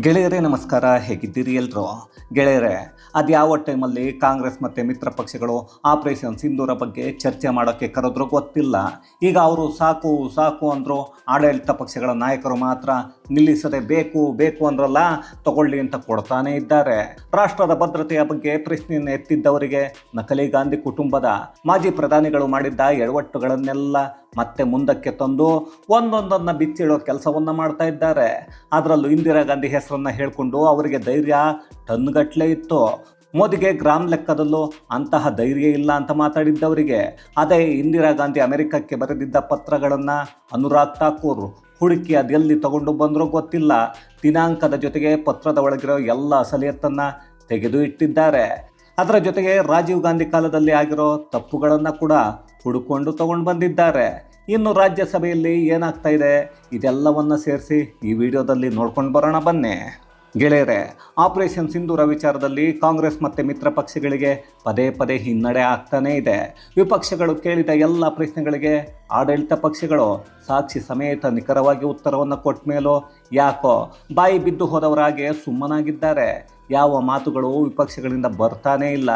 ಗೆಳೆಯರೇ, ನಮಸ್ಕಾರ. ಹೇಗಿದ್ದೀರಿ ಎಲ್ಲರೂ ಗೆಳೆಯರೇ, ಅದ್ಯಾವ ಟೈಮಲ್ಲಿ ಕಾಂಗ್ರೆಸ್ ಮತ್ತು ಮಿತ್ರ ಪಕ್ಷಗಳು ಆಪರೇಷನ್ ಸಿಂಧೂರ ಬಗ್ಗೆ ಚರ್ಚೆ ಮಾಡೋಕ್ಕೆ ಕರೆದ್ರೂ ಗೊತ್ತಿಲ್ಲ. ಈಗ ಅವರು ಸಾಕು ಸಾಕು ಅಂದರು ಆಡಳಿತ ಪಕ್ಷಗಳ ನಾಯಕರು ಮಾತ್ರ ನಿಲ್ಲಿಸದೆ ಬೇಕು ಬೇಕು ಅಂದ್ರಲ್ಲ, ತಗೊಳ್ಳಿ ಅಂತ ಕೊಡ್ತಾನೆ ಇದ್ದಾರೆ. ರಾಷ್ಟ್ರದ ಭದ್ರತೆಯ ಬಗ್ಗೆ ಪ್ರಶ್ನೆಯನ್ನು ಎತ್ತಿದ್ದವರಿಗೆ ನಕಲಿ ಗಾಂಧಿ ಕುಟುಂಬದ ಮಾಜಿ ಪ್ರಧಾನಿಗಳು ಮಾಡಿದ್ದ ಎಡವಟ್ಟುಗಳನ್ನೆಲ್ಲ ಮತ್ತೆ ಮುಂದಕ್ಕೆ ತಂದು ಒಂದೊಂದನ್ನು ಬಿಚ್ಚಿಡೋ ಕೆಲಸವನ್ನು ಮಾಡ್ತಾ ಇದ್ದಾರೆ. ಅದರಲ್ಲೂ ಇಂದಿರಾ ಗಾಂಧಿ ಹೆಸರನ್ನು ಹೇಳಿಕೊಂಡು ಅವರಿಗೆ ಧೈರ್ಯ ಟನ್ಗಟ್ಲೆ ಇತ್ತು. ಮೋದಿಗೆ ಗ್ರಾಮ್ ಲೆಕ್ಕದಲ್ಲೂ ಅಂತಹ ಧೈರ್ಯ ಇಲ್ಲ ಅಂತ ಮಾತಾಡಿದ್ದವರಿಗೆ. ಅದೇ ಇಂದಿರಾ ಗಾಂಧಿ ಅಮೆರಿಕಕ್ಕೆ ಬರೆದಿದ್ದ ಪತ್ರಗಳನ್ನು ಅನುರಾಗ್ ಠಾಕೂರ್ ಹುಡುಕಿ ಅದೆಲ್ಲಿ ತಗೊಂಡು ಬಂದರೂ ಗೊತ್ತಿಲ್ಲ. ದಿನಾಂಕದ ಜೊತೆಗೆ ಪತ್ರದ ಒಳಗಿರೋ ಎಲ್ಲ ಅಸಲಿಯತ್ತನ್ನು ತೆಗೆದು ಇಟ್ಟಿದ್ದಾರೆ. ಅದರ ಜೊತೆಗೆ ರಾಜೀವ್ ಗಾಂಧಿ ಕಾಲದಲ್ಲಿ ಆಗಿರೋ ತಪ್ಪುಗಳನ್ನು ಕೂಡ ಹುಡುಕೊಂಡು ತಗೊಂಡು ಬಂದಿದ್ದಾರೆ. ಇನ್ನು ರಾಜ್ಯಸಭೆಯಲ್ಲಿ ಏನಾಗ್ತಾ ಇದೆ? ಇದೆಲ್ಲವನ್ನು ಸೇರಿಸಿ ಈ ವಿಡಿಯೋದಲ್ಲಿ ನೋಡ್ಕೊಂಡು ಬರೋಣ ಬನ್ನಿ. ಗೆಳೆಯರೆ, ಆಪರೇಷನ್ ಸಿಂಧೂರ ವಿಚಾರದಲ್ಲಿ ಕಾಂಗ್ರೆಸ್ ಮತ್ತು ಮಿತ್ರ ಪಕ್ಷಗಳಿಗೆ ಪದೇ ಪದೇ ಹಿನ್ನಡೆ ಆಗ್ತಾನೇ ಇದೆ. ವಿಪಕ್ಷಗಳು ಕೇಳಿದ ಎಲ್ಲ ಪ್ರಶ್ನೆಗಳಿಗೆ ಆಡಳಿತ ಪಕ್ಷಗಳು ಸಾಕ್ಷಿ ಸಮೇತ ನಿಖರವಾಗಿ ಉತ್ತರವನ್ನು ಕೊಟ್ಟ ಮೇಲೂ ಯಾಕೋ ಬಾಯಿ ಬಿದ್ದು ಹೋದವರಾಗೆ ಸುಮ್ಮನಾಗಿದ್ದಾರೆ. ಯಾವ ಮಾತುಗಳು ವಿಪಕ್ಷಗಳಿಂದ ಬರ್ತಾನೇ ಇಲ್ಲ.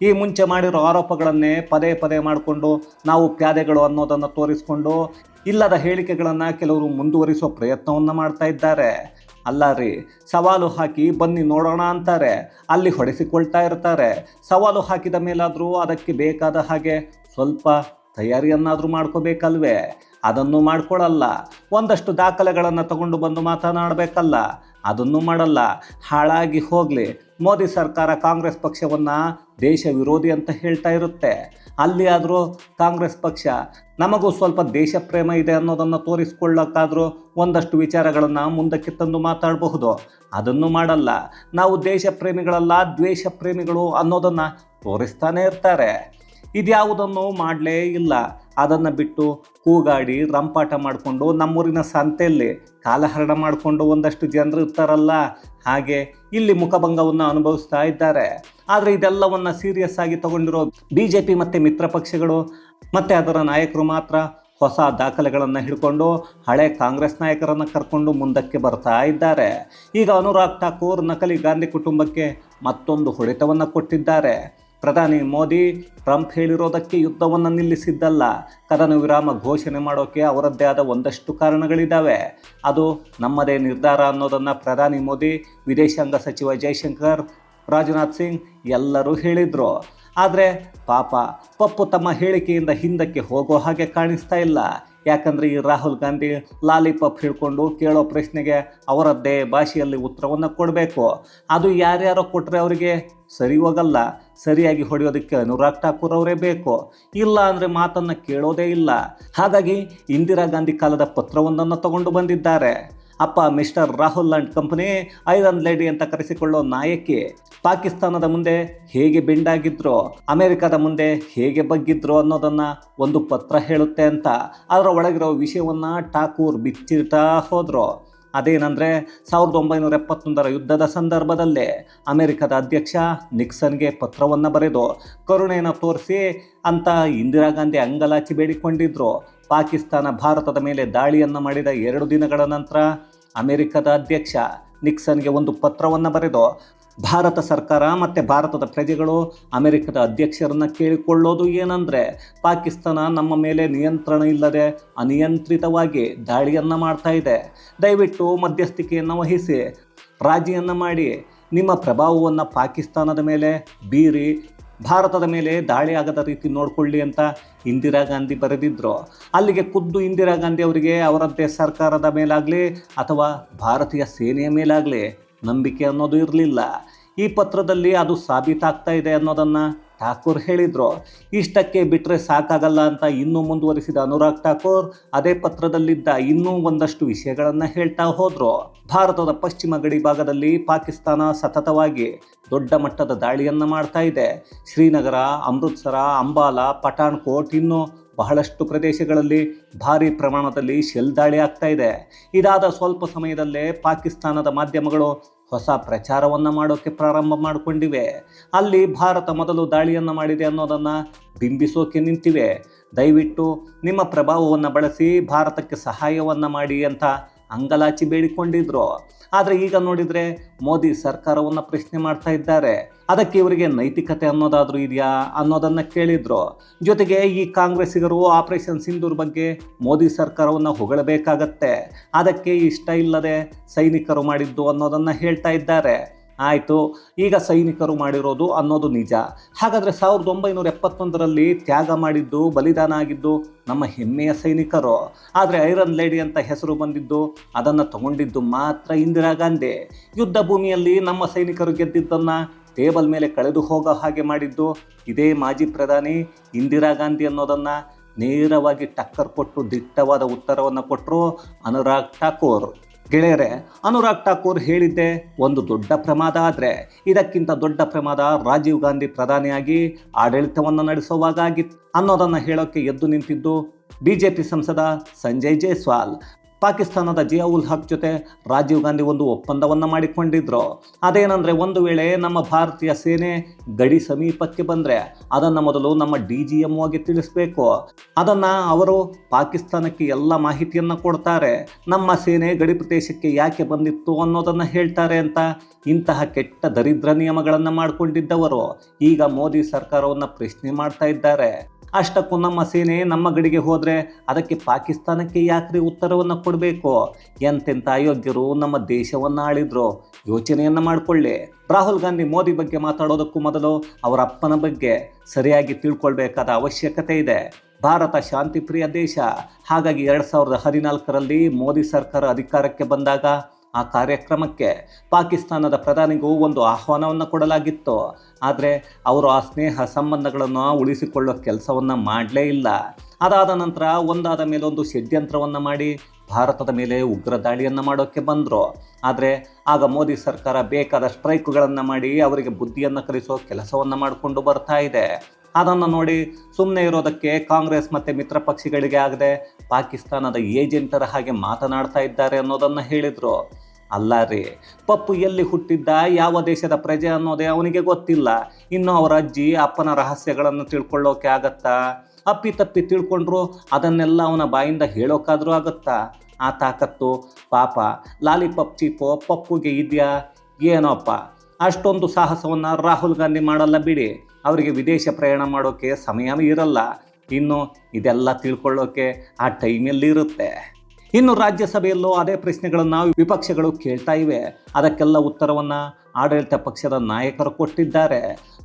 ಈ ಮುಂಚೆ ಮಾಡಿರೋ ಆರೋಪಗಳನ್ನೇ ಪದೇ ಪದೇ ಮಾಡಿಕೊಂಡು ನಾವು ಪ್ಯಾದೆಗಳು ಅನ್ನೋದನ್ನು ತೋರಿಸ್ಕೊಂಡು ಇಲ್ಲದ ಹೇಳಿಕೆಗಳನ್ನು ಕೆಲವರು ಮುಂದುವರಿಸೋ ಪ್ರಯತ್ನವನ್ನು ಮಾಡ್ತಾ ಇದ್ದಾರೆ. ಅಲ್ಲ ರೀ, ಸವಾಲು ಹಾಕಿ ಬನ್ನಿ ನೋಡೋಣ ಅಂತಾರೆ. ಅಲ್ಲಿ ಹೊಡೆಸಿಕೊಳ್ತಾ ಇರ್ತಾರೆ. ಸವಾಲು ಹಾಕಿದ ಮೇಲಾದರೂ ಅದಕ್ಕೆ ಬೇಕಾದ ಹಾಗೆ ಸ್ವಲ್ಪ ತಯಾರಿಯನ್ನಾದರೂ ಮಾಡ್ಕೋಬೇಕಲ್ವೇ? ಅದನ್ನು ಮಾಡ್ಕೊಳ್ಳಲ್ಲ ಒಂದಷ್ಟು ದಾಖಲೆಗಳನ್ನು ತಗೊಂಡು ಬಂದು ಮಾತನಾಡಬೇಕಲ್ಲ. ಅದನ್ನು ಮಾಡಲ್ಲ. ಹಾಳಾಗಿ ಹೋಗಲಿ. ಮೋದಿ ಸರ್ಕಾರ ಕಾಂಗ್ರೆಸ್ ಪಕ್ಷವನ್ನು ದೇಶ ವಿರೋಧಿ ಅಂತ ಹೇಳ್ತಾ ಇರುತ್ತೆ. ಅಲ್ಲಿ ಆದರೂ ಕಾಂಗ್ರೆಸ್ ಪಕ್ಷ ನಮಗೂ ಸ್ವಲ್ಪ ದೇಶ ಪ್ರೇಮ ಇದೆ ಅನ್ನೋದನ್ನು ತೋರಿಸ್ಕೊಳ್ಳೋಕ್ಕಾದರೂ ಒಂದಷ್ಟು ವಿಚಾರಗಳನ್ನು ಮುಂದಕ್ಕೆ ತಂದು ಮಾತಾಡಬಹುದು. ಅದನ್ನು ಮಾಡಲ್ಲ. ನಾವು ದೇಶ ಪ್ರೇಮಿಗಳಲ್ಲ, ದ್ವೇಷ ಪ್ರೇಮಿಗಳು ಅನ್ನೋದನ್ನು ತೋರಿಸ್ತಾನೆ ಇರ್ತಾರೆ. ಇದ್ಯಾವುದನ್ನು ಮಾಡಲೇ ಇಲ್ಲ. ಅದನ್ನು ಬಿಟ್ಟು ಕೂಗಾಡಿ ರಂಪಾಟ ಮಾಡಿಕೊಂಡು ನಮ್ಮೂರಿನ ಸಂತೆಯಲ್ಲಿ ಕಾಲಹರಣ ಮಾಡಿಕೊಂಡು ಒಂದಷ್ಟು ಜನರು ಇರ್ತಾರಲ್ಲ, ಹಾಗೆ ಇಲ್ಲಿ ಮುಖಭಂಗವನ್ನು ಅನುಭವಿಸ್ತಾ ಇದ್ದಾರೆ. ಆದರೆ ಇದೆಲ್ಲವನ್ನು ಸೀರಿಯಸ್ ಆಗಿ ತಗೊಂಡಿರೋ ಬಿ ಜೆ ಪಿ ಮತ್ತು ಮಿತ್ರ ಪಕ್ಷಗಳು, ಮತ್ತು ಅದರ ನಾಯಕರು ಮಾತ್ರ ಹೊಸ ದಾಖಲೆಗಳನ್ನು ಹಿಡ್ಕೊಂಡು ಹಳೆ ಕಾಂಗ್ರೆಸ್ ನಾಯಕರನ್ನು ಕರ್ಕೊಂಡು ಮುಂದಕ್ಕೆ ಬರ್ತಾ ಇದ್ದಾರೆ. ಈಗ ಅನುರಾಗ್ ಠಾಕೂರ್ ನಕಲಿ ಗಾಂಧಿ ಕುಟುಂಬಕ್ಕೆ ಮತ್ತೊಂದು ಹೊಡೆತವನ್ನು ಕೊಟ್ಟಿದ್ದಾರೆ. ಪ್ರಧಾನಿ ಮೋದಿ ಟ್ರಂಪ್ ಹೇಳಿರೋದಕ್ಕೆ ಯುದ್ಧವನ್ನು ನಿಲ್ಲಿಸಿದ್ದಲ್ಲ. ಕದನ ವಿರಾಮ ಘೋಷಣೆ ಮಾಡೋಕ್ಕೆ ಅವರದ್ದೇ ಆದ ಒಂದಷ್ಟು ಕಾರಣಗಳಿದ್ದಾವೆ ಅದು ನಮ್ಮದೇ ನಿರ್ಧಾರ ಅನ್ನೋದನ್ನು ಪ್ರಧಾನಿ ಮೋದಿ, ವಿದೇಶಾಂಗ ಸಚಿವ ಜೈಶಂಕರ್, ರಾಜನಾಥ್ ಸಿಂಗ್ ಎಲ್ಲರೂ ಹೇಳಿದರು. ಆದರೆ ಪಾಪ, ಪಪ್ಪು ತಮ್ಮ ಹೇಳಿಕೆಯಿಂದ ಹಿಂದಕ್ಕೆ ಹೋಗೋ ಹಾಗೆ ಕಾಣಿಸ್ತಾ ಇಲ್ಲ. ಯಾಕಂದರೆ ಈ ರಾಹುಲ್ ಗಾಂಧಿ ಲಾಲಿಪಾಪ್ ಹಿಡ್ಕೊಂಡು ಕೇಳೋ ಪ್ರಶ್ನೆಗೆ ಅವರದ್ದೇ ಭಾಷೆಯಲ್ಲಿ ಉತ್ತರವನ್ನು ಕೊಡಬೇಕು. ಅದು ಯಾರ್ಯಾರೋ ಕೊಟ್ಟರೆ ಅವರಿಗೆ ಸರಿ ಹೋಗಲ್ಲ. ಸರಿಯಾಗಿ ಹೊಡೆಯೋದಕ್ಕೆ ಅನುರಾಗ್ ಠಾಕೂರ್ ಅವರೇ ಬೇಕು. ಇಲ್ಲ ಅಂದರೆ ಮಾತನ್ನು ಕೇಳೋದೇ ಇಲ್ಲ. ಹಾಗಾಗಿ ಇಂದಿರಾ ಗಾಂಧಿ ಕಾಲದ ಪತ್ರವೊಂದನ್ನು ತಗೊಂಡು ಬಂದಿದ್ದಾರೆ. ಅಪ್ಪ Mr Rahul and company, iron lady ಅಂತ ಕರೆಸಿಕೊಳ್ಳೋ ನಾಯಕಿ ಪಾಕಿಸ್ತಾನದ ಮುಂದೆ ಹೇಗೆ ಬೆಂಡಾಗಿದ್ರು, ಅಮೆರಿಕದ ಮುಂದೆ ಹೇಗೆ ಬಗ್ಗಿದ್ರು ಅನ್ನೋದನ್ನ ಒಂದು ಪತ್ರ ಹೇಳುತ್ತೆ ಅಂತ. ಅದರ ಒಳಗಿರೋ ವಿಷಯವನ್ನ ಠಾಕೂರ್ ಬಿಚ್ಚಿಡ್ತಾ ಹೋದ್ರು. ಅದೇನೆಂದರೆ, ಸಾವಿರದ ಒಂಬೈನೂರ ಎಪ್ಪತ್ತೊಂದರ ಯುದ್ಧದ ಸಂದರ್ಭದಲ್ಲೇ ಅಮೆರಿಕದ ಅಧ್ಯಕ್ಷ ನಿಕ್ಸನ್ಗೆ ಪತ್ರವನ್ನು ಬರೆದು ಕರುಣೆಯನ್ನು ತೋರಿಸಿ ಅಂತ ಇಂದಿರಾ ಗಾಂಧಿ ಅಂಗಲಾಚಿ ಬೇಡಿಕೊಂಡಿದ್ರು. ಪಾಕಿಸ್ತಾನ ಭಾರತದ ಮೇಲೆ ದಾಳಿಯನ್ನು ಮಾಡಿದ ಎರಡು ದಿನಗಳ ನಂತರ ಅಮೆರಿಕದ ಅಧ್ಯಕ್ಷ ನಿಕ್ಸನ್ಗೆ ಒಂದು ಪತ್ರವನ್ನು ಬರೆದು, ಭಾರತ ಸರ್ಕಾರ ಮತ್ತು ಭಾರತದ ಪ್ರಜೆಗಳು ಅಮೆರಿಕದ ಅಧ್ಯಕ್ಷರನ್ನು ಕೇಳಿಕೊಳ್ಳೋದು ಏನಂದರೆ, ಪಾಕಿಸ್ತಾನ ನಮ್ಮ ಮೇಲೆ ನಿಯಂತ್ರಣ ಇಲ್ಲದೆ ಅನಿಯಂತ್ರಿತವಾಗಿ ದಾಳಿಯನ್ನು ಮಾಡ್ತಾ ಇದೆ. ದಯವಿಟ್ಟು ಮಧ್ಯಸ್ಥಿಕೆಯನ್ನು ವಹಿಸಿ, ರಾಜಿಯನ್ನು ಮಾಡಿ, ನಿಮ್ಮ ಪ್ರಭಾವವನ್ನು ಪಾಕಿಸ್ತಾನದ ಮೇಲೆ ಬೀರಿ ಭಾರತದ ಮೇಲೆ ದಾಳಿ ಆಗದ ರೀತಿ ನೋಡಿಕೊಳ್ಳಿ ಅಂತ ಇಂದಿರಾ ಗಾಂಧಿ ಬರೆದಿದ್ರು. ಅಲ್ಲಿಗೆ ಖುದ್ದು ಇಂದಿರಾ ಗಾಂಧಿ ಅವರಿಗೆ ಅವರದ್ದೇ ಸರ್ಕಾರದ ಮೇಲಾಗಲಿ ಅಥವಾ ಭಾರತೀಯ ಸೇನೆಯ ಮೇಲಾಗಲಿ ನಂಬಿಕೆ ಅನ್ನೋದು ಇರಲಿಲ್ಲ. ಈ ಪತ್ರದಲ್ಲಿ ಅದು ಸಾಬೀತಾಗ್ತಾ ಇದೆ ಅನ್ನೋದನ್ನು ಠಾಕೂರ್ ಹೇಳಿದ್ರು, ಇಷ್ಟಕ್ಕೆ ಬಿಟ್ಟರೆ ಸಾಕಾಗಲ್ಲ ಅಂತ ಇನ್ನೂ ಮುಂದುವರಿಸಿದ ಅನುರಾಗ್ ಠಾಕೂರ್, ಅದೇ ಪತ್ರದಲ್ಲಿದ್ದ ಇನ್ನೂ ಒಂದಷ್ಟು ವಿಷಯಗಳನ್ನು ಹೇಳ್ತಾ ಹೋದ್ರು. ಭಾರತದ ಪಶ್ಚಿಮ ಗಡಿ ಭಾಗದಲ್ಲಿ ಪಾಕಿಸ್ತಾನ ಸತತವಾಗಿ ದೊಡ್ಡ ಮಟ್ಟದ ದಾಳಿಯನ್ನು ಮಾಡ್ತಾ ಇದೆ. ಶ್ರೀನಗರ, ಅಮೃತ್ಸರ, ಅಂಬಾಲ, ಪಠಾಣ್ಕೋಟ್ ಇನ್ನು ಬಹಳಷ್ಟು ಪ್ರದೇಶಗಳಲ್ಲಿ ಭಾರಿ ಪ್ರಮಾಣದಲ್ಲಿ ಶೆಲ್ ದಾಳಿ ಆಗ್ತಾ ಇದೆ. ಇದಾದ ಸ್ವಲ್ಪ ಸಮಯದಲ್ಲೇ ಪಾಕಿಸ್ತಾನದ ಮಾಧ್ಯಮಗಳು ಹೊಸ ಪ್ರಚಾರವನ್ನು ಮಾಡೋಕ್ಕೆ ಪ್ರಾರಂಭ ಮಾಡಿಕೊಂಡಿವೆ. ಅಲ್ಲಿ ಭಾರತ ಮೊದಲು ದಾಳಿಯನ್ನು ಮಾಡಿದೆ ಅನ್ನೋದನ್ನು ಬಿಂಬಿಸೋಕೆ ನಿಂತಿವೆ. ದಯವಿಟ್ಟು ನಿಮ್ಮ ಪ್ರಭಾವವನ್ನು ಬಳಸಿ ಭಾರತಕ್ಕೆ ಸಹಾಯವನ್ನು ಮಾಡಿ ಅಂತ ಅಂಗಲಾಚಿ ಬೇಡಿಕೊಂಡಿದ್ರು. ಆದರೆ ಈಗ ನೋಡಿದರೆ ಮೋದಿ ಸರ್ಕಾರವನ್ನು ಪ್ರಶ್ನೆ ಮಾಡ್ತಾ ಇದ್ದಾರೆ. ಅದಕ್ಕೆ ಇವರಿಗೆ ನೈತಿಕತೆ ಅನ್ನೋದಾದರೂ ಇದೆಯಾ ಅನ್ನೋದನ್ನು ಕೇಳಿದ್ರು. ಜೊತೆಗೆ ಈ ಕಾಂಗ್ರೆಸ್ಸಿಗರು ಆಪರೇಷನ್ ಸಿಂಧೂರ್ ಬಗ್ಗೆ ಮೋದಿ ಸರ್ಕಾರವನ್ನು ಹೊಗಳಬೇಕಾಗತ್ತೆ. ಅದಕ್ಕೆ ಇಷ್ಟ ಇಲ್ಲದೆ ಸೈನಿಕರು ಮಾಡಿದ್ದು ಅನ್ನೋದನ್ನು ಹೇಳ್ತಾ ಇದ್ದಾರೆ. ಆಯಿತು. ಈಗ ಸೈನಿಕರು ಮಾಡಿರೋದು ಅನ್ನೋದು ನಿಜ. ಹಾಗಾದರೆ ಸಾವಿರದ ಒಂಬೈನೂರ ಎಪ್ಪತ್ತೊಂದರಲ್ಲಿ ತ್ಯಾಗ ಮಾಡಿದ್ದು, ಬಲಿದಾನ ಆಗಿದ್ದು ನಮ್ಮ ಹೆಮ್ಮೆಯ ಸೈನಿಕರು. ಆದರೆ ಐರನ್ ಲೇಡಿ ಅಂತ ಹೆಸರು ಬಂದಿದ್ದು, ಅದನ್ನು ತಗೊಂಡಿದ್ದು ಮಾತ್ರ ಇಂದಿರಾ ಗಾಂಧಿ. ಯುದ್ಧ ಭೂಮಿಯಲ್ಲಿ ನಮ್ಮ ಸೈನಿಕರು ಗೆದ್ದಿದ್ದನ್ನು ಟೇಬಲ್ ಮೇಲೆ ಕಳೆದು ಹೋಗೋ ಹಾಗೆ ಮಾಡಿದ್ದು, ಇದೇ ಮಾಜಿ ಪ್ರಧಾನಿ ಇಂದಿರಾ ಗಾಂಧಿ ಅನ್ನೋದನ್ನು ನೇರವಾಗಿ ಟಕ್ಕರ್ ಕೊಟ್ಟು ದಿಟ್ಟವಾದ ಉತ್ತರವನ್ನು ಕೊಟ್ಟರು ಅನುರಾಗ್ ಠಾಕೂರ್. ಗೆಳೆಯರೆ, ಅನುರಾಗ್ ಠಾಕೂರ್ ಹೇಳಿದ್ದೆ, ಒಂದು ದೊಡ್ಡ ಪ್ರಮಾದ ಆದರೆ ಇದಕ್ಕಿಂತ ದೊಡ್ಡ ಪ್ರಮಾದ ರಾಜೀವ್ ಗಾಂಧಿ ಪ್ರಧಾನಿಯಾಗಿ ಆಡಳಿತವನ್ನು ನಡೆಸುವಾಗ ಆಗಿತ್ತು. ಅನ್ನೋದನ್ನು ಹೇಳೋಕ್ಕೆ ಎದ್ದು ನಿಂತಿದ್ದು ಬಿಜೆಪಿ ಸಂಸದ ಸಂಜಯ್ ಜೈಸ್ವಾಲ್. ಪಾಕಿಸ್ತಾನದ ಜಿಯಾವುಲ್ ಹಕ್ ಜೊತೆ ರಾಜೀವ್ ಗಾಂಧಿ ಒಂದು ಒಪ್ಪಂದವನ್ನು ಮಾಡಿಕೊಂಡಿದ್ರು. ಅದೇನಂದರೆ ಒಂದು ವೇಳೆ ನಮ್ಮ ಭಾರತೀಯ ಸೇನೆ ಗಡಿ ಸಮೀಪಕ್ಕೆ ಬಂದರೆ ಅದನ್ನು ಮೊದಲು ನಮ್ಮ ಡಿ ಜಿ ಎಂ ಆಗಿ ತಿಳಿಸ್ಬೇಕು. ಅದನ್ನು ಅವರು ಪಾಕಿಸ್ತಾನಕ್ಕೆ ಎಲ್ಲ ಮಾಹಿತಿಯನ್ನು ಕೊಡ್ತಾರೆ. ನಮ್ಮ ಸೇನೆ ಗಡಿ ಪ್ರದೇಶಕ್ಕೆ ಯಾಕೆ ಬಂದಿತ್ತು ಅನ್ನೋದನ್ನು ಹೇಳ್ತಾರೆ ಅಂತ ಇಂತಹ ಕೆಟ್ಟ ದರಿದ್ರ ನಿಯಮಗಳನ್ನು ಮಾಡಿಕೊಂಡಿದ್ದವರು. ಈಗ ಮೋದಿ ಸರ್ಕಾರವನ್ನು ಪ್ರಶ್ನೆ ಮಾಡ್ತಾ ಇದ್ದಾರೆ. ಅಷ್ಟಕ್ಕೂ ನಮ್ಮ ಸೇನೆ ನಮ್ಮ ಗಡಿಗೆ ಹೋದರೆ ಅದಕ್ಕೆ ಪಾಕಿಸ್ತಾನಕ್ಕೆ ಯಾಕ್ರಿ ಉತ್ತರವನ್ನು ಕೊಡಬೇಕು? ಎಂತೆಂಥ ಅಯೋಗ್ಯರು ನಮ್ಮ ದೇಶವನ್ನು ಆಳಿದ್ರು? ಯೋಚನೆಯನ್ನು ಮಾಡಿಕೊಳ್ಳಿ. ರಾಹುಲ್ ಗಾಂಧಿ ಮೋದಿ ಬಗ್ಗೆ ಮಾತಾಡೋದಕ್ಕೂ ಮೊದಲು ಅವರ ಅಪ್ಪನ ಬಗ್ಗೆ ಸರಿಯಾಗಿ ತಿಳ್ಕೊಳ್ಬೇಕಾದ ಅವಶ್ಯಕತೆ ಇದೆ. ಭಾರತ ಶಾಂತಿಪ್ರಿಯ ದೇಶ. ಹಾಗಾಗಿ ಎರಡು ಸಾವಿರದ ಹದಿನಾಲ್ಕರಲ್ಲಿ ಮೋದಿ ಸರ್ಕಾರ ಅಧಿಕಾರಕ್ಕೆ ಬಂದಾಗ ಆ ಕಾರ್ಯಕ್ರಮಕ್ಕೆ ಪಾಕಿಸ್ತಾನದ ಪ್ರಧಾನಿಗೂ ಒಂದು ಆಹ್ವಾನವನ್ನು ಕೊಡಲಾಗಿತ್ತು. ಆದರೆ ಅವರು ಆ ಸ್ನೇಹ ಸಂಬಂಧಗಳನ್ನು ಉಳಿಸಿಕೊಳ್ಳೋ ಕೆಲಸವನ್ನು ಮಾಡಲೇ ಇಲ್ಲ. ಅದಾದ ನಂತರ ಒಂದಾದ ಮೇಲೆ ಒಂದು ಷಡ್ಯಂತ್ರವನ್ನು ಮಾಡಿ ಭಾರತದ ಮೇಲೆ ಉಗ್ರ ದಾಳಿಯನ್ನು ಮಾಡೋಕ್ಕೆ ಬಂದರು. ಆದರೆ ಆಗ ಮೋದಿ ಸರ್ಕಾರ ಬೇಕಾದ ಸ್ಟ್ರೈಕ್ಗಳನ್ನು ಮಾಡಿ ಅವರಿಗೆ ಬುದ್ಧಿಯನ್ನು ಕಲಿಸೋ ಕೆಲಸವನ್ನು ಮಾಡಿಕೊಂಡು ಬರ್ತಾ ಇದೆ. ಅದನ್ನು ನೋಡಿ ಸುಮ್ಮನೆ ಇರೋದಕ್ಕೆ ಕಾಂಗ್ರೆಸ್ ಮತ್ತು ಮಿತ್ರ ಪಕ್ಷಿಗಳಿಗೆ ಆಗದೆ ಪಾಕಿಸ್ತಾನದ ಏಜೆಂಟರ ಹಾಗೆ ಮಾತನಾಡ್ತಾ ಇದ್ದಾರೆ ಅನ್ನೋದನ್ನು ಹೇಳಿದರು. ಅಲ್ಲ ರೀ. ಪಪ್ಪು ಎಲ್ಲಿ ಹುಟ್ಟಿದ್ದ, ಯಾವ ದೇಶದ ಪ್ರಜೆ ಅನ್ನೋದೇ ಅವನಿಗೆ ಗೊತ್ತಿಲ್ಲ. ಇನ್ನು ಅವರ ಅಜ್ಜಿ, ಅಪ್ಪನ ರಹಸ್ಯಗಳನ್ನು ತಿಳ್ಕೊಳ್ಳೋಕೆ ಆಗತ್ತಾ? ಅಪ್ಪಿ ತಪ್ಪಿ ತಿಳ್ಕೊಂಡ್ರು ಅದನ್ನೆಲ್ಲ ಅವನ ಬಾಯಿಂದ ಹೇಳೋಕ್ಕಾದ್ರೂ ಆಗುತ್ತಾ? ಆ ತಾಕತ್ತು? ಪಾಪ. ಲಾಲಿಪಪ್ ಚೀಪೋ ಪಪ್ಪುಗೆ ಇದೆಯಾ? ಏನೋಪ್ಪ. ಅಷ್ಟೊಂದು ಸಾಹಸವನ್ನು ರಾಹುಲ್ ಗಾಂಧಿ ಮಾಡಲ್ಲ ಬಿಡಿ. ಅವರಿಗೆ ವಿದೇಶ ಪ್ರಯಾಣ ಮಾಡೋಕ್ಕೆ ಸಮಯವೂ ಇರಲ್ಲ. ಇನ್ನು ಇದೆಲ್ಲ ತಿಳ್ಕೊಳ್ಳೋಕೆ ಆ ಟೈಮಲ್ಲಿ ಇರುತ್ತೆ ಇನ್ನು ರಾಜ್ಯಸಭೆಯಲ್ಲೂ ಅದೇ ಪ್ರಶ್ನೆಗಳನ್ನು ವಿಪಕ್ಷಗಳು ಕೇಳ್ತಾ ಇವೆ. ಅದಕ್ಕೆಲ್ಲ ಉತ್ತರವನ್ನು ಆಡಳಿತ ಪಕ್ಷದ ನಾಯಕರು ಕೊಟ್ಟಿದ್ದಾರೆ.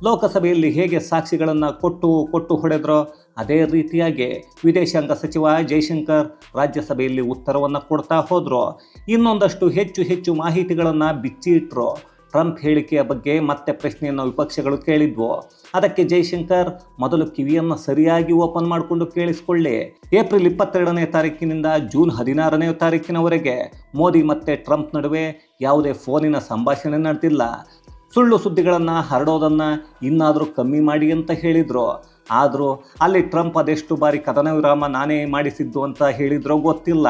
ಲೋಕಸಭೆಯಲ್ಲಿ ಹೇಗೆ ಸಾಕ್ಷಿಗಳನ್ನು ಕೊಟ್ಟು ಕೊಟ್ಟು ಹೊಡೆದ್ರೋ ಅದೇ ರೀತಿಯಾಗಿ ವಿದೇಶಾಂಗ ಸಚಿವ ಜೈಶಂಕರ್ ರಾಜ್ಯಸಭೆಯಲ್ಲಿ ಉತ್ತರವನ್ನು ಕೊಡ್ತಾ ಹೋದರು. ಇನ್ನೊಂದಷ್ಟು ಹೆಚ್ಚು ಹೆಚ್ಚು ಮಾಹಿತಿಗಳನ್ನು ಬಿಚ್ಚಿ ಇಟ್ಟರು ಟ್ರಂಪ್ ಹೇಳಿಕೆಯ ಬಗ್ಗೆ ಮತ್ತೆ ಪ್ರಶ್ನೆಯನ್ನು ವಿಪಕ್ಷಗಳು ಕೇಳಿದ್ವು. ಅದಕ್ಕೆ ಜೈಶಂಕರ್, ಮೊದಲು ಕಿವಿಯನ್ನು ಸರಿಯಾಗಿ ಓಪನ್ ಮಾಡಿಕೊಂಡು ಕೇಳಿಸಿಕೊಳ್ಳಿ. ಏಪ್ರಿಲ್ ಇಪ್ಪತ್ತೆರಡನೇ ತಾರೀಕಿನಿಂದ ಜೂನ್ ಹದಿನಾರನೇ ತಾರೀಕಿನವರೆಗೆ ಮೋದಿ ಮತ್ತು ಟ್ರಂಪ್ ನಡುವೆ ಯಾವುದೇ ಫೋನಿನ ಸಂಭಾಷಣೆ ನಡೆದಿಲ್ಲ. ಸುಳ್ಳು ಸುದ್ದಿಗಳನ್ನು ಹರಡೋದನ್ನು ಇನ್ನಾದರೂ ಕಮ್ಮಿ ಮಾಡಿ ಅಂತ ಹೇಳಿದರು. ಆದರೂ ಅಲ್ಲಿ ಟ್ರಂಪ್ ಅದೆಷ್ಟು ಬಾರಿ ಕದನ ವಿರಾಮ ನಾನೇ ಮಾಡಿಸಿದ್ದು ಅಂತ ಹೇಳಿದ್ರೋ ಗೊತ್ತಿಲ್ಲ.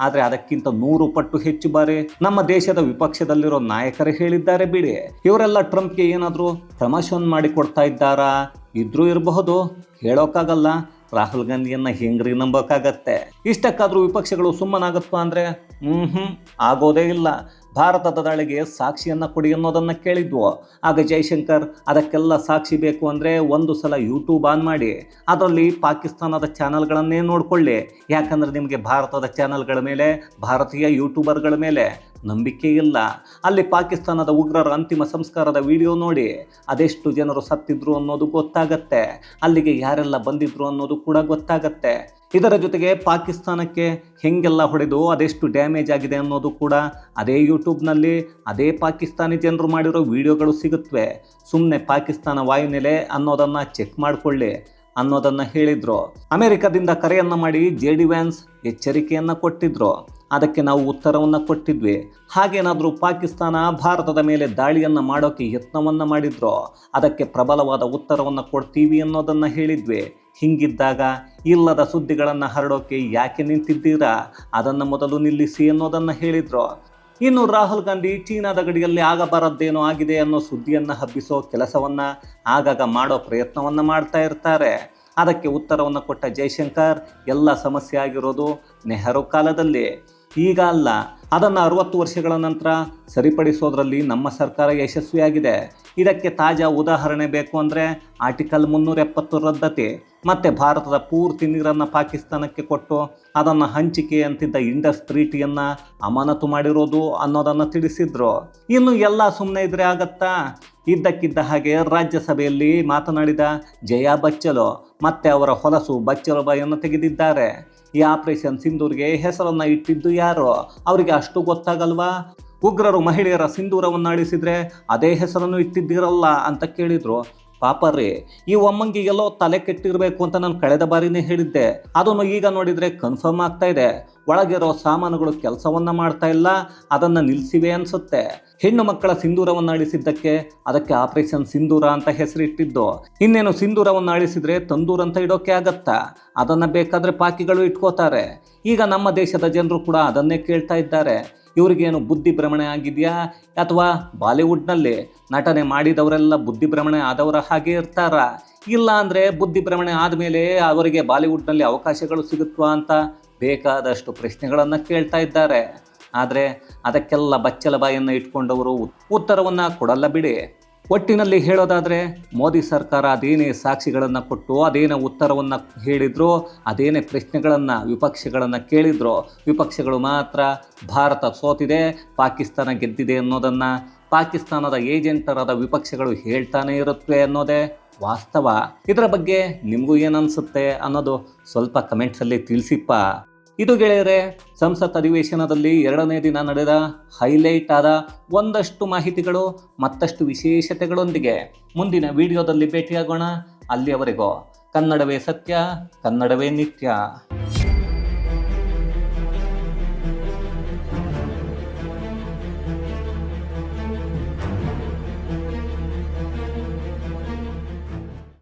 ಆದರೆ ಅದಕ್ಕಿಂತ ನೂರು ಪಟ್ಟು ಹೆಚ್ಚು ಬಾರಿ ನಮ್ಮ ದೇಶದ ವಿಪಕ್ಷದಲ್ಲಿರೋ ನಾಯಕರೇ ಹೇಳಿದ್ದಾರೆ ಬಿಡಿ. ಇವರೆಲ್ಲ ಟ್ರಂಪ್ಗೆ ಏನಾದರೂ ಪ್ರಮೋಷನ್ ಮಾಡಿ ಕೊಡ್ತಾ ಇದ್ದಾರಾ? ಇದ್ರೂ ಇರಬಹುದು. ಹೇಳೋಕ್ಕಾಗಲ್ಲ ರಾಹುಲ್ ಗಾಂಧಿಯನ್ನ ಹೆಂಗ್ರಿ ನಂಬೋಕ್ಕಾಗತ್ತೆ ಇಷ್ಟಕ್ಕಾದ್ರೂ ವಿಪಕ್ಷಗಳು ಸುಮ್ಮನಾಗತ್ವಾ ಅಂದರೆ? ಹ್ಞೂ ಹ್ಞೂ ಆಗೋದೇ ಇಲ್ಲ. ಭಾರತದ ದಾಳಿಗೆ ಸಾಕ್ಷಿಯನ್ನು ಕೊಡಿ ಅನ್ನೋದನ್ನು ಕೇಳಿದ್ವು. ಆಗ ಜೈಶಂಕರ್, ಅದಕ್ಕೆಲ್ಲ ಸಾಕ್ಷಿ ಬೇಕು ಅಂದರೆ ಒಂದು ಸಲ ಯೂಟ್ಯೂಬ್ ಆನ್ ಮಾಡಿ. ಅದರಲ್ಲಿ ಪಾಕಿಸ್ತಾನದ ಚಾನಲ್ಗಳನ್ನೇ ನೋಡಿಕೊಳ್ಳಿ. ಯಾಕಂದರೆ ನಿಮಗೆ ಭಾರತದ ಚಾನಲ್ಗಳ ಮೇಲೆ, ಭಾರತೀಯ ಯೂಟ್ಯೂಬರ್ಗಳ ಮೇಲೆ ನಂಬಿಕೆ ಇಲ್ಲ. ಅಲ್ಲಿ ಪಾಕಿಸ್ತಾನದ ಉಗ್ರರ ಅಂತಿಮ ಸಂಸ್ಕಾರದ ವಿಡಿಯೋ ನೋಡಿ ಅದೆಷ್ಟು ಜನರು ಸತ್ತಿದ್ರು ಅನ್ನೋದು ಗೊತ್ತಾಗತ್ತೆ. ಅಲ್ಲಿಗೆ ಯಾರೆಲ್ಲ ಬಂದಿದ್ರು ಅನ್ನೋದು ಕೂಡ ಗೊತ್ತಾಗತ್ತೆ. ಇದರ ಜೊತೆಗೆ ಪಾಕಿಸ್ತಾನಕ್ಕೆ ಹೆಂಗೆಲ್ಲ ಹೊಡೆದು ಅದೆಷ್ಟು ಡ್ಯಾಮೇಜ್ ಆಗಿದೆ ಅನ್ನೋದು ಕೂಡ ಅದೇ ಯೂಟ್ಯೂಬ್ನಲ್ಲಿ ಅದೇ ಪಾಕಿಸ್ತಾನಿ ಜನರು ಮಾಡಿರೋ ವಿಡಿಯೋಗಳು ಸಿಗುತ್ತವೆ ಸುಮ್ಮನೆ ಪಾಕಿಸ್ತಾನ ವಾಯುನೆಲೆ ಅನ್ನೋದನ್ನು ಚೆಕ್ ಮಾಡಿಕೊಳ್ಳಿ ಅನ್ನೋದನ್ನು ಹೇಳಿದರು. ಅಮೆರಿಕದಿಂದ ಕರೆಯನ್ನು ಮಾಡಿ ಜೆ ಡಿ ವ್ಯಾನ್ಸ್ ಎಚ್ಚರಿಕೆಯನ್ನು ಕೊಟ್ಟಿದ್ರು. ಅದಕ್ಕೆ ನಾವು ಉತ್ತರವನ್ನು ಕೊಟ್ಟಿದ್ವಿ. ಹಾಗೇನಾದರೂ ಪಾಕಿಸ್ತಾನ ಭಾರತದ ಮೇಲೆ ದಾಳಿಯನ್ನು ಮಾಡೋಕ್ಕೆ ಯತ್ನವನ್ನು ಮಾಡಿದ್ರೋ, ಅದಕ್ಕೆ ಪ್ರಬಲವಾದ ಉತ್ತರವನ್ನು ಕೊಡ್ತೀವಿ ಅನ್ನೋದನ್ನು ಹೇಳಿದ್ವಿ. ಹಿಂಗಿದ್ದಾಗ ಇಲ್ಲದ ಸುದ್ದಿಗಳನ್ನು ಹರಡೋಕೆ ಯಾಕೆ ನಿಂತಿದ್ದೀರಾ? ಅದನ್ನು ಮೊದಲು ನಿಲ್ಲಿಸಿ ಅನ್ನೋದನ್ನು ಹೇಳಿದ್ರು. ಇನ್ನು ರಾಹುಲ್ ಗಾಂಧಿ ಚೀನಾದ ಗಡಿಯಲ್ಲಿ ಆಗಬಾರದ್ದೇನೋ ಆಗಿದೆ ಅನ್ನೋ ಸುದ್ದಿಯನ್ನು ಹಬ್ಬಿಸೋ ಕೆಲಸವನ್ನು ಆಗಾಗ ಮಾಡೋ ಪ್ರಯತ್ನವನ್ನು ಮಾಡ್ತಾ ಇರ್ತಾರೆ. ಅದಕ್ಕೆ ಉತ್ತರವನ್ನು ಕೊಟ್ಟ ಜೈಶಂಕರ್, ಎಲ್ಲ ಸಮಸ್ಯೆ ಆಗಿರೋದು ನೆಹರು ಕಾಲದಲ್ಲಿ. ಈಗ ಅಲ್ಲ. ಅದನ್ನು ಅರವತ್ತು ವರ್ಷಗಳ ನಂತರ ಸರಿಪಡಿಸೋದ್ರಲ್ಲಿ ನಮ್ಮ ಸರ್ಕಾರ ಯಶಸ್ವಿಯಾಗಿದೆ. ಇದಕ್ಕೆ ತಾಜಾ ಉದಾಹರಣೆ ಬೇಕು ಅಂದರೆ ಆರ್ಟಿಕಲ್ ಮುನ್ನೂರ ಎಪ್ಪತ್ತು ರದ್ದತಿ. ಮತ್ತು ಭಾರತದ ಪೂರ್ತಿ ನೀರನ್ನು ಪಾಕಿಸ್ತಾನಕ್ಕೆ ಕೊಟ್ಟು ಅದನ್ನು ಹಂಚಿಕೆ ಅಂತಿದ್ದ ಇಂಡಸ್ ಟ್ರೀಟಿಯನ್ನು ಅಮಾನತು ಮಾಡಿರೋದು ಅನ್ನೋದನ್ನು ತಿಳಿಸಿದ್ರು. ಇನ್ನು ಎಲ್ಲ ಸುಮ್ಮನೆ ಇದ್ರೆ ಆಗತ್ತಾ? ಇದ್ದಕ್ಕಿದ್ದ ಹಾಗೆ ರಾಜ್ಯಸಭೆಯಲ್ಲಿ ಮಾತನಾಡಿದ ಜಯಾ ಬಚ್ಚಲು ಮತ್ತೆ ಅವರ ಹೊಲಸು ಬಚ್ಚಲಬಾಯನ್ನು ತೆಗೆದಿದ್ದಾರೆ. ಈ ಆಪರೇಷನ್ ಸಿಂಧೂರ್ಗೆ ಹೆಸರನ್ನು ಇಟ್ಟಿದ್ದು ಯಾರು? ಅವರಿಗೆ ಅಷ್ಟು ಗೊತ್ತಾಗಲ್ವಾ? ಉಗ್ರರು ಮಹಿಳೆಯರ ಸಿಂಧೂರವನ್ನು ಅಳಿಸಿದರೆ ಅದೇ ಹೆಸರನ್ನು ಇಟ್ಟಿದ್ದಿರಲ್ಲ ಅಂತ ಕೇಳಿದ್ರು. ಪಾಪರ್ರಿ ಈ ಒಮ್ಮಂಗಿಗೆಲ್ಲೋ ತಲೆ ಕೆಟ್ಟಿರಬೇಕು ಅಂತ ನಾನು ಕಳೆದ ಬಾರಿನೇ ಹೇಳಿದ್ದೆ. ಅದನ್ನು ಈಗ ನೋಡಿದರೆ ಕನ್ಫರ್ಮ್ ಆಗ್ತಾ ಇದೆ. ಒಳಗಿರೋ ಸಾಮಾನುಗಳು ಕೆಲಸವನ್ನ ಮಾಡ್ತಾ ಇಲ್ಲ, ಅದನ್ನು ನಿಲ್ಲಿಸಿವೆ ಅನ್ಸುತ್ತೆ. ಹೆಣ್ಣು ಮಕ್ಕಳ ಸಿಂಧೂರವನ್ನು ಅಳಿಸಿದ್ದಕ್ಕೆ ಅದಕ್ಕೆ ಆಪರೇಷನ್ ಸಿಂಧೂರ ಅಂತ ಹೆಸರಿಟ್ಟಿದ್ದು. ಇನ್ನೇನು ಸಿಂಧೂರವನ್ನು ಅಳಿಸಿದ್ರೆ ತಂದೂರ್ ಅಂತ ಇಡೋಕೆ ಆಗತ್ತಾ? ಅದನ್ನು ಬೇಕಾದ್ರೆ ಪಾಕಿಗಳು ಇಟ್ಕೋತಾರೆ. ಈಗ ನಮ್ಮ ದೇಶದ ಜನರು ಕೂಡ ಅದನ್ನೇ ಕೇಳ್ತಾ ಇದ್ದಾರೆ. ಇವ್ರಿಗೇನು ಬುದ್ಧಿ ಭ್ರಮಣೆ ಆಗಿದೆಯಾ? ಅಥವಾ ಬಾಲಿವುಡ್ನಲ್ಲಿ ನಟನೆ ಮಾಡಿದವರೆಲ್ಲ ಬುದ್ಧಿ ಭ್ರಮಣೆ ಆದವರ ಹಾಗೆ ಇರ್ತಾರ? ಇಲ್ಲ ಅಂದರೆ ಬುದ್ಧಿ ಭ್ರಮಣೆ ಆದಮೇಲೆ ಅವರಿಗೆ ಬಾಲಿವುಡ್ನಲ್ಲಿ ಅವಕಾಶಗಳು ಸಿಗುತ್ವಾ ಅಂತ ಬೇಕಾದಷ್ಟು ಪ್ರಶ್ನೆಗಳನ್ನು ಕೇಳ್ತಾ ಇದ್ದಾರೆ. ಆದರೆ ಅದಕ್ಕೆಲ್ಲ ಬಚ್ಚಲ ಬಾಯನ್ನು ಇಟ್ಕೊಂಡವರು ಉತ್ತರವನ್ನು ಕೊಡಲ್ಲ ಬಿಡಿ. ಒಟ್ಟಿನಲ್ಲಿ ಹೇಳೋದಾದರೆ, ಮೋದಿ ಸರ್ಕಾರ ಅದೇನೇ ಸಾಕ್ಷಿಗಳನ್ನು ಕೊಟ್ಟು, ಅದೇನೇ ಉತ್ತರವನ್ನು ಹೇಳಿದ್ರು, ಅದೇನೇ ಪ್ರಶ್ನೆಗಳನ್ನು ವಿಪಕ್ಷಗಳನ್ನು ಕೇಳಿದ್ರು, ವಿಪಕ್ಷಗಳು ಮಾತ್ರ ಭಾರತ ಸೋತಿದೆ, ಪಾಕಿಸ್ತಾನ ಗೆದ್ದಿದೆ ಅನ್ನೋದನ್ನು, ಪಾಕಿಸ್ತಾನದ ಏಜೆಂಟರಾದ ವಿಪಕ್ಷಗಳು ಹೇಳ್ತಾನೆ ಇರುತ್ತೆ ಅನ್ನೋದೇ ವಾಸ್ತವ. ಇದರ ಬಗ್ಗೆ ನಿಮಗೂ ಏನನ್ಸುತ್ತೆ ಅನ್ನೋದು ಸ್ವಲ್ಪ ಕಮೆಂಟ್ಸಲ್ಲಿ ತಿಳಿಸಿಪ್ಪ. ಇದು ಗೆಳೆಯರೆ, ಸಂಸತ್ ಅಧಿವೇಶನದಲ್ಲಿ ಎರಡನೇ ದಿನ ನಡೆದ ಹೈಲೈಟ್ ಆದ ಒಂದಷ್ಟು ಮಾಹಿತಿಗಳು, ಮತ್ತಷ್ಟು ವಿಶೇಷತೆಗಳೊಂದಿಗೆ ಮುಂದಿನ ವಿಡಿಯೋದಲ್ಲಿ ಭೇಟಿಯಾಗೋಣ. ಅಲ್ಲಿಯವರೆಗೂ ಕನ್ನಡವೇ ಸತ್ಯ, ಕನ್ನಡವೇ ನಿತ್ಯ.